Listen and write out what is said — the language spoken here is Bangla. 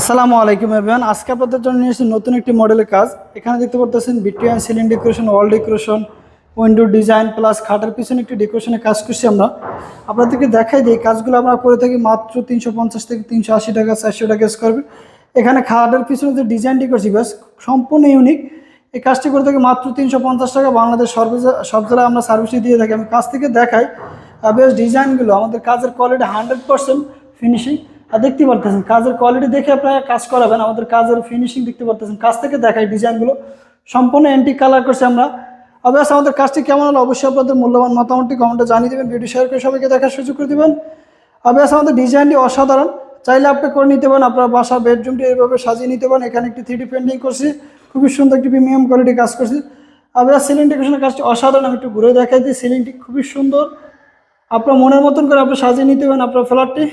আসসালামু আলাইকুম এভরিওয়ান আজকে আপনাদের জন্য নিয়ে এসেছি নতুন একটি মডেলের কাজ। এখানে দেখতে পারতেছেন Victorian ceiling decoration wall decoration window design plus খাটের পিছনে একটি ডেকোরেশনের কাজ করছি আমরা। আপনাদেরকে দেখাই দিই কাজগুলো আমরা করে থাকি মাত্র তিনশো পঞ্চাশ থেকে তিনশো আশি টাকা, চারশো টাকা স্কোয়ার ফিট এখানে খাটের পিছনে যে ডিজাইনটি করছি ব্যাস সম্পূর্ণ ইউনিক এই কাজটি করে থাকি মাত্র তিনশো পঞ্চাশ টাকা। বাংলাদেশ সব জেলায় আমরা সার্ভিসই দিয়ে থাকি। আমি কাজ থেকে দেখাই। বেশ ডিজাইনগুলো আমাদের কাজের কোয়ালিটি হান্ড্রেড পার্সেন্ট ফিনিশিং আর দেখতে পারতেছেন, কাজের কোয়ালিটি দেখে আপনারা কাজ করাবেন, আমাদের কাজের ফিনিশিং দেখতে পারতেছেন, কাজ থেকে দেখাই ডিজাইনগুলো, সম্পূর্ণ অ্যান্টি কালার করছি আমরা। অবশ্য আমাদের কাজটি কেমন হলো অবশ্যই আপনাদের মূল্যবান মতামতটি কমেন্টে জানিয়ে দেবেন ভিডিও শেয়ার করে সবাইকে দেখার সুযোগ করে দেবেন। অবশ্য আমাদের ডিজাইনটি অসাধারণ। চাইলে আপনি করে নিতে পারেন, আপনার বাসা বেডরুমটি এইভাবে সাজিয়ে নিতে পারেন, এখানে একটি থ্রি পেন্টিং করছি, খুবই সুন্দর একটি প্রিমিয়াম কোয়ালিটি কাজ করছি। অবশ্য সিলিং ডেকোরেশনের কাজটি অসাধারণ, আমি একটু ঘুরে দেখাই দিই সিলিংটি খুবই সুন্দর। আপনার মনের মতন করে আপনি সাজিয়ে নিতে পারেন আপনার ফ্ল্যাটটি